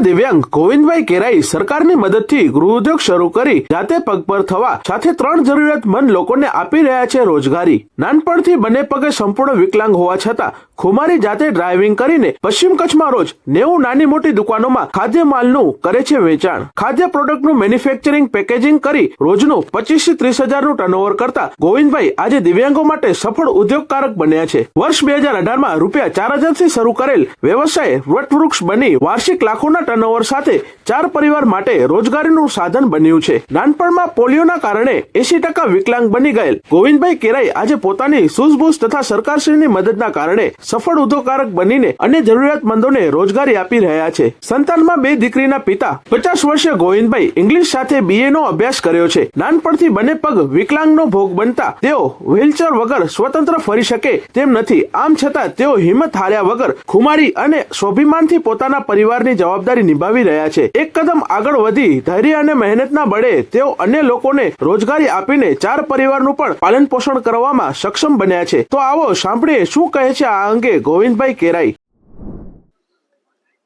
બળદિયાના દિવ્યાંગ ગોવિંદભાઈ કેરાઈ સરકારની મદદથી ગૃહ ઉદ્યોગ શરૂ કરી જાતે પગભર થવા સાથે ત્રણ જરૂરિયાતમંદ લોકોને આપી રહ્યા છે રોજગારી. નાનપણથી બંને પગે સંપૂર્ણ વિકલાંગ હોવા છતાં ખુમારી જાતે ડ્રાઇવિંગ કરીને પશ્ચિમ કચ્છમાં રોજ નેવું નાની મોટી દુકાનોમાં ખાદ્ય માલનું કરે છે વેચાણ. ખાદ્ય પ્રોડક્ટનું મેન્યુફેક્ચરિંગ પેકેજિંગ કરી રોજનું પચીસથી ત્રીસ હજારનું ટર્નઓવર કરતા ગોવિંદભાઈ આજે દિવ્યાંગો માટે સફળ ઉદ્યોગકારક બન્યા છે. વર્ષ બે હજાર અઢારમાં રૂપિયા ચાર હજારથી શરૂ કરેલ વ્યવસાય વટવૃક્ષ બની વાર્ષિક લાખોના ટર્નઓવર સાથે ચાર પરિવાર માટે રોજગારીનું સાધન બન્યું છે. નાનપણમાં પોલિયોના કારણે એસી ટકા વિકલાંગ બની ગયેલ. ગોવિંદભાઈ કેરાઈ આજે પોતાની સૂઝબૂઝ તથા સરકારશ્રીની મદદના કારણે સફળ ઉદ્યોગકારક બનીને અન્ય જરૂરિયાતમંદોને રોજગારી આપી રહ્યા છે. સંતાનમાં બે દીકરીના પિતા, પચાસ વર્ષીય ગોવિંદભાઈ ઇંગ્લિશ સાથે બીએ નો અભ્યાસ કર્યો છે. નાનપણથી બંને પગ વિકલાંગનો ભોગ બનતા તેઓ વ્હીલચેર વગર સ્વતંત્ર ફરી શકે તેમ નથી. આમ છતાં તેઓ હિંમત હાર્યા વગર ખુમારી અને સ્વાભિમાનથી પોતાના પરિવારની જવાબદારી નિભાવી રહ્યા છે. એક કદમ આગળ વધી ધૈર્ય અને મહેનતના બળે તેઓ અન્ય લોકોને રોજગારી આપીને ચાર પરિવારનું પણ પાલન પોષણ કરવામાં સક્ષમ બન્યા છે. તો આવો સાંભળીએ શું કહે છે આ અંગે ગોવિંદભાઈ કેરાઈ.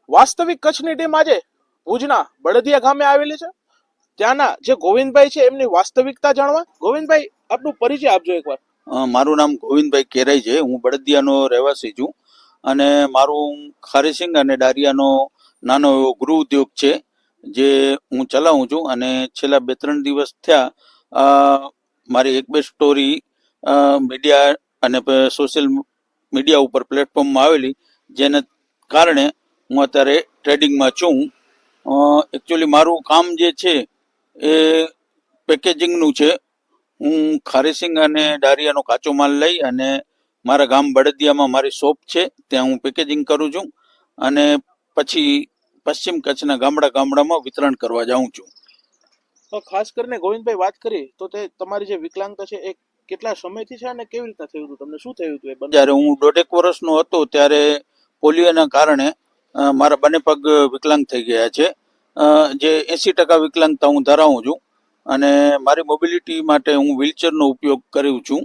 વાસ્તવિક કચ્છની ટીમ આજે ભુજના બળદિયા ગામે આવેલી છે. ત્યાંના જે ગોવિંદભાઈ છે એમની વાસ્તવિકતા જાણવા. ગોવિંદભાઈ આપનું પરિચય આપજો એકવાર. મારું નામ ગોવિંદભાઈ કેરાઈ છે. હું બળદિયાનો રહેવાસી છું અને મારું ખારીસિંગ અને ડારિયાનો નાનો એવો ગૃહ ઉદ્યોગ છે, જે હું ચલાવું છું અને છેલ્લા બે ત્રણ દિવસ થયા મારી એક બે સ્ટોરી મીડિયા અને સોશિયલ મીડિયા ઉપર પ્લેટફોર્મમાં આવેલી, જેને કારણે હું અત્યારે ટ્રેડિંગમાં છું. એકચ્યુઅલી મારું કામ જે છે એ પેકેજિંગનું છે. હું ખારીસિંગ અને ડારિયાનો કાચો માલ લઈ અને મારા ગામ બળદિયામાં મારી શોપ છે, ત્યાં હું પેકેજિંગ કરું છું. અને પછી પશ્ચિમ કચ્છના ગામડા ગામડામાં વિતરણ કરવા જાઉં છું. તો ખાસ કરીને ગોવિંદભાઈ વાત કરી તો તે તમારી જે વિકલાંગતા છે એ કેટલા સમયથી છે અને કેવી રીતના થયું હતું? તમને શું થયું હતું એ જ્યારે હું દોઢેક વર્ષનો હતો ત્યારે પોલિયોના કારણે મારા બંને પગ વિકલાંગ થઈ ગયા છે. જે એંસી ટકા વિકલાંગતા હું ધરાવું છું અને મારી મોબિલિટી માટે હું વ્હીલચેરનો ઉપયોગ કરું છું.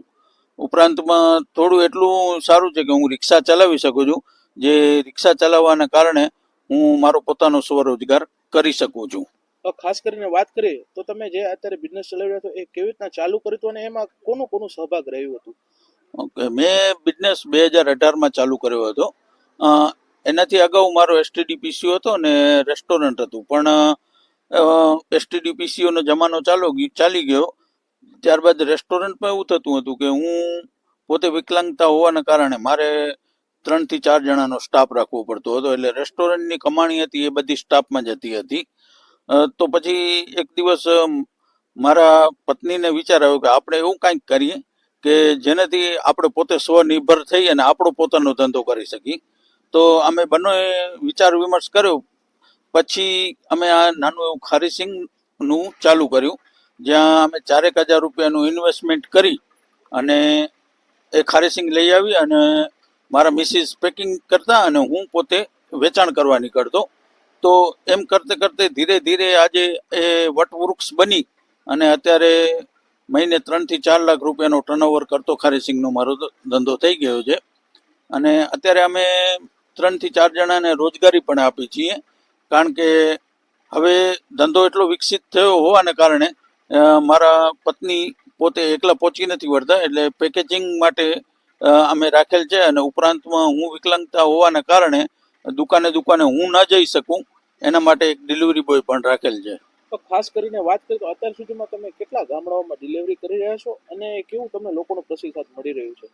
ઉપરાંતમાં થોડું એટલું સારું છે કે હું રિક્ષા ચલાવી શકું છું. જે રિક્ષા ચલાવવાના કારણે હું મારો પોતાનો સ્વરોજગાર કરી શકું છું. ખાસ કરીને વાત કરીએ તો તમે જે અત્યારે બિઝનેસ ચલાવી રહ્યા છો એ કેવી રીતના ચાલુ કર્યું હતું અને એમાં કોનું કોનું સહભાગ રહ્યું હતું? ઓકે મેં બિઝનેસ બે હજાર અઢારમાં ચાલુ કર્યો હતો. એનાથી અગાઉ મારો એસટીડીપીસીઓ હતો ને રેસ્ટોરન્ટ હતું. પણ એસટીડીપીસીઓનો જમાનો ચાલો ગયો ચાલી ગયો. ત્યારબાદ રેસ્ટોરન્ટમાં એવું થતું હતું કે હું પોતે વિકલાંગતા હોવાના કારણે મારે ત્રણથી ચાર જણાનો સ્ટાફ રાખવો પડતો હતો. એટલે રેસ્ટોરન્ટની કમાણી હતી, એ બધી સ્ટાફમાં જતી હતી તો પછી એક દિવસ મારા પત્નીને વિચાર આવ્યો કે આપણે એવું કાંઈક કરીએ કે જેનાથી આપણે પોતે સ્વનિર્ભર થઈ અને આપણો પોતાનો ધંધો કરી શકીએ. તો અમે બંને વિચાર વિમર્શ કર્યો. પછી અમે આ નાનું એવું ખારીસિંગનું ચાલુ કર્યું, જ્યાં અમે ચારેક હજાર રૂપિયાનું ઇન્વેસ્ટમેન્ટ કરી અને એ ખારીસિંગ લઈ આવી અને મારા મિસિસ પેકિંગ કરતા અને હું પોતે વેચાણ કરવા નીકળતો. તો એમ કરતે કરતે ધીરે ધીરે આજે એ વટવૃક્ષ બની અને અત્યારે મહિને ત્રણથી ચાર લાખ રૂપિયાનો ટર્નઓવર કરતો ખારેસિંગનો મારો ધંધો થઈ ગયો છે. અને અત્યારે અમે ત્રણથી ચાર જણાને રોજગારી પણ આપી છીએ. કારણ કે હવે ધંધો એટલો વિકસિત થયો હોવાને કારણે મારા પત્ની પોતે એકલા પહોંચી નથી વળતા એટલે પેકેજિંગ માટે અમે રાખેલ છે અને ઉપરાંતમાં હું વિકલાંગતા હોવાના કારણે દુકાને દુકાને હું ન જઈ શકું એના માટે એક ડિલિવરી બોય પણ રાખેલ છે. તો ખાસ કરીને વાત કરીએ તો અત્યાર સુધીમાં તમે કેટલા ગામડાઓમાં ડિલિવરી કરી રહ્યા છો અને કેવું તમને લોકોનો પ્રતિસાદ મળી રહ્યો છે?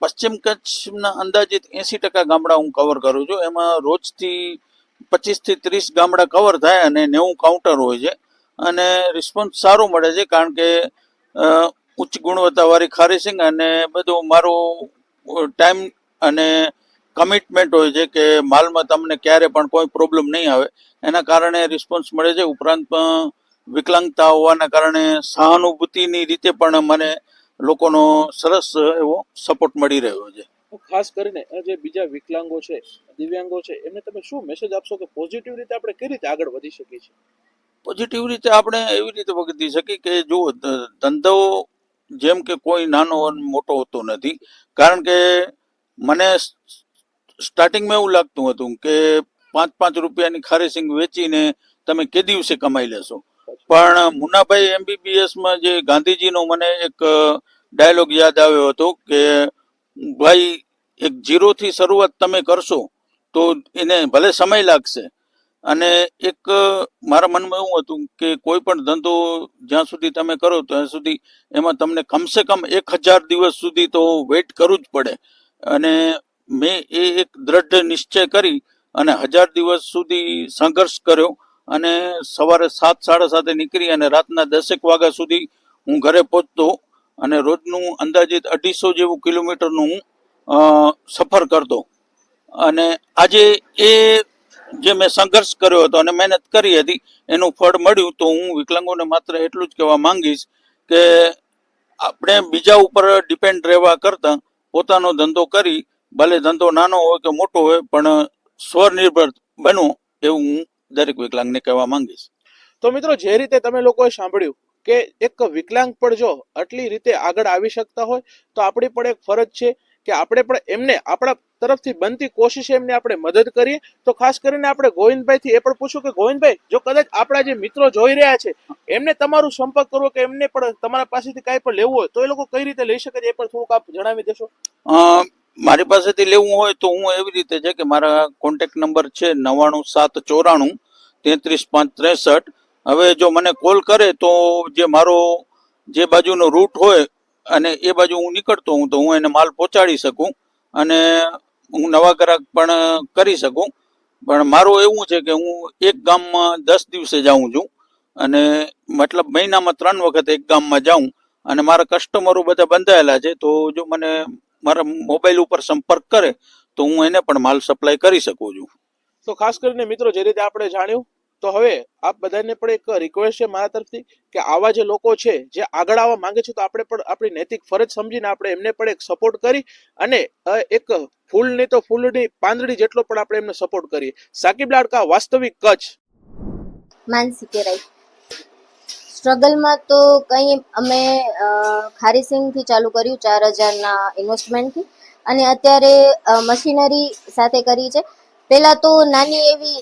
પશ્ચિમ કચ્છના અંદાજિત એંસી ટકા ગામડા હું કવર કરું છું. એમાં રોજથી પચીસથી ત્રીસ ગામડા કવર થાય અને નેવું કાઉન્ટર હોય છે. અને રિસ્પોન્સ સારો મળે છે કારણ કે ઉચ્ચ ગુણવત્તાવાળી ખારીસિંગ અને બધું મારું ટાઈમ અને કમિટમેન્ટ હોય છે કે માલમાં તમને ક્યારે પણ કોઈ પ્રોબ્લેમ નહીં આવે. એના કારણે રિસ્પોન્સ મળે છે. ઉપરાંતમાં વિકલાંગતા હોવાના કારણે સહાનુભૂતિની રીતે પણ મને લોકોનો સરસ એવો સપોર્ટ મળી રહ્યો છે. ખાસ કરીને જે બીજા વિકલાંગો છે દિવ્યાંગો છે એમને તમે શું મેસેજ આપશો કે પોઝિટિવ રીતે આપણે કઈ રીતે આગળ વધી શકીએ છીએ? પોઝિટિવ રીતે આપણે એવી રીતે વખતી શકીએ કે જો ધંધો જેમ કે કોઈ નાનો મોટો હોતો નથી. કારણ કે મને સ્ટાર્ટિંગમાં એવું લાગતું હતું કે પાંચ પાંચ રૂપિયાની ખારેસિંગ વેચીને તમે કે દિવસે કમાઈ લેશો. પણ મુન્નાભાઈ એમબીબીએસમાં જે ગાંધીજીનો મને એક ડાયલોગ યાદ આવ્યો હતો કે ભાઈ, એક જીરોથી શરૂઆત તમે કરશો તો એને ભલે સમય લાગશે અને એક મારા મનમાં એવું હતું કે કોઈ પણ ધંધો જ્યાં સુધી તમે કરો, ત્યાં સુધી એમાં તમને કમસે કમ એક હજાર દિવસ સુધી તો વેઇટ કરવું જ પડે. અને મેં એ એક દ્રઢ નિશ્ચય કરી અને હજાર દિવસ સુધી સંઘર્ષ કર્યો અને સવારે સાત, સાડા સાતે નીકળી અને રાતના દસેક વાગ્યા સુધી હું ઘરે પહોંચતો અને રોજનું અંદાજિત અઢીસો જેવું કિલોમીટરનું હું સફર કરતો. અને આજે એ જે મેં સંઘર્ષ કર્યો હતો અને મહેનત કરી હતી, એનું ફળ મળ્યું તો હું વિકલાંગોને માત્ર એટલું જ કહેવા માંગીશ કે આપણે બીજા ઉપર ડિપેન્ડ રહેવા કરતા પોતાનો ધંધો કરી, ભલે ધંધો નાનો હોય કે મોટો હોય, પણ સ્વનિર્ભર બનો એવું હું દરેક વિકલાંગને કહેવા માંગીશ. તો મિત્રો, જે રીતે તમે લોકોએ સાંભળ્યું કે એક વિકલાંગ પણ જો આટલી રીતે આગળ આવી શકતા હોય, તો આપણી પણ એક ફરજ છે કે આપણે પણ એમને આપણા તરફથી બનતી કોશિશે એમને આપણે મદદ કરીએ. તો ખાસ કરીને આપણે ગોવિંદભાઈથી એ પણ પૂછું કે ગોવિંદભાઈ, જો કદાચ આપણા જે મિત્રો જોઈ રહ્યા છે, એમને તમારું સંપર્ક કરવો કે એમને પણ તમારા પાસેથી કાંઈ પણ લેવું હોય, તો એ લોકો કઈ રીતે લઈ શકે છે એ પણ થોડુંક આપ જણાવી દેશો. મારી પાસેથી લેવું હોય તો હું એવી રીતે છે કે મારા કોન્ટેક્ટ નંબર છે નવ્વાણું સાત ચોરાણું તેત્રીસ પાંચ ત્રેસઠ. હવે જો મને કોલ કરે તો જે મારો જે બાજુનો રૂટ હોય અને એ બાજુ હું નીકળતો હું તો હું એને માલ પહોંચાડી શકું અને હું નવા ગ્રાહક પણ કરી શકું. પણ મારું એવું છે કે હું એક ગામમાં દસ દિવસે જાઉં છું અને મતલબ મહિનામાં ત્રણ વખત એક ગામમાં જાઉં અને મારા કસ્ટમરો બધા બંધાયેલા છે, તો જો મને મારા મોબાઈલ ઉપર સંપર્ક કરે તો હું એને પણ માલ સપ્લાય કરી શકું છું. તો ખાસ કરીને મિત્રો જે રીતે આપણે જાણ્યું તો હવે આપ બધાને પણ એક રિક્વેસ્ટ છે મારા તરફથી કે આવા જે લોકો છે, જે આગળ આવવા માંગે છે, તો આપણે પણ આપણી નૈતિક ફરજ સમજીને આપણે એમને પણ એક સપોર્ટ કરી અને એક ફૂલ નહીં તો ફૂલની પાંદડી જેટલો પણ આપણે એમને સપોર્ટ કરીએ. સાકિબ લાડકા, વાસ્તવિક કચ્છ. માનસી કેરાઈ સ્ટ્રગલમાં તો કંઈ અમે ખારીસિંગથી ચાલુ કર્યું, ચાર હજારના ઇન્વેસ્ટમેન્ટથી અને અત્યારે મશીનરી સાથે કરી છે. પહેલાં તો નાની એવી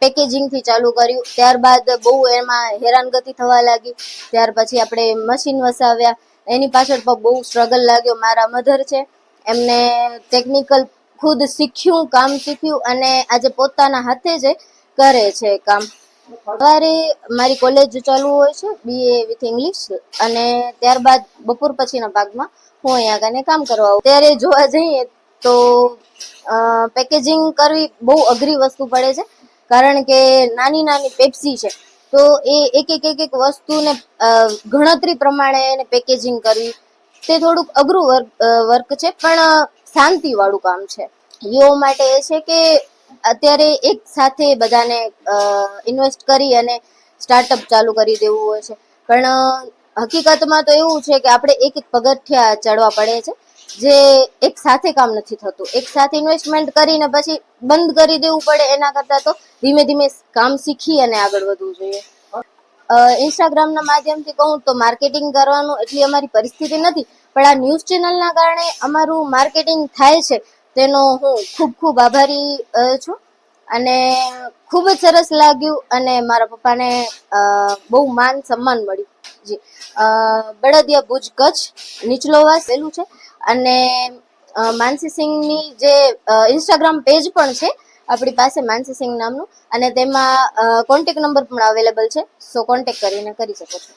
પેકેજિંગથી ચાલુ કર્યું. ત્યારબાદ બહુ એમાં હેરાનગતિ થવા લાગી. ત્યાર પછી આપણે મશીન વસાવ્યા. એની પાછળ પણ બહુ સ્ટ્રગલ લાગ્યો મારા મધર છે. એમને ટેકનિકલ ખુદ શીખ્યું, કામ શીખ્યું અને આજે પોતાના હાથે જ કરે છે કામ. સવારે મારી કોલેજ ચાલુ હોય છે બીએ વિથ ઇંગ્લિશ અને ત્યારબાદ બપોર પછીના ભાગમાં હું અહીંયા કને કામ કરવા આવું. ત્યારે જોવા જઈએ તો પેકેજિંગ કરવી બહુ અઘરી વસ્તુ પડે છે. કારણ કે નાની નાની પેપ્સી છે. તો એ એક એક એક એક વસ્તુને ગણતરી પ્રમાણે એને પેકેજિંગ કરવી, તે થોડુંક અઘરું વર્ક વર્ક છે, પણ શાંતિવાળું કામ છે. યુઓ માટે એ છે કે અત્યારે એક સાથે બધાને ઇન્વેસ્ટ કરી અને સ્ટાર્ટઅપ ચાલુ કરી દેવું હોય છે. પણ હકીકતમાં તો એવું છે કે આપણે એક એક પગથિયા ચડવા પડે છે. જે એક સાથે કામ નથી થતું. એક સાથે ઇન્વેસ્ટમેન્ટ કરીને પછી બંધ કરી દેવું પડે એના કરતાં તો ધીમે ધીમે કામ શીખી અને આગળ વધવું જોઈએ. ઇન્સ્ટાગ્રામના માધ્યમથી કહું તો માર્કેટિંગ કરવાનું એટલી અમારી પરિસ્થિતિ નથી, પણ આ ન્યૂઝ ચેનલના કારણે અમારું માર્કેટિંગ થાય છે. તેનો હું ખૂબ ખૂબ આભારી છું. અને ખૂબ જ સરસ લાગ્યું અને મારા પપ્પાને બહુ માન સન્માન મળ્યું. જી. બળદિયા ભુજ કચ્છ નીચલો વાસ પેલું છે. અને માનસી સિંહની જે ઇન્સ્ટાગ્રામ પેજ પણ છે, આપણી પાસે માનસી સિંહ નામનું. અને તેમાં કોન્ટેક નંબર પણ અવેલેબલ છે. સો કોન્ટેક કરીને કરી શકો છો.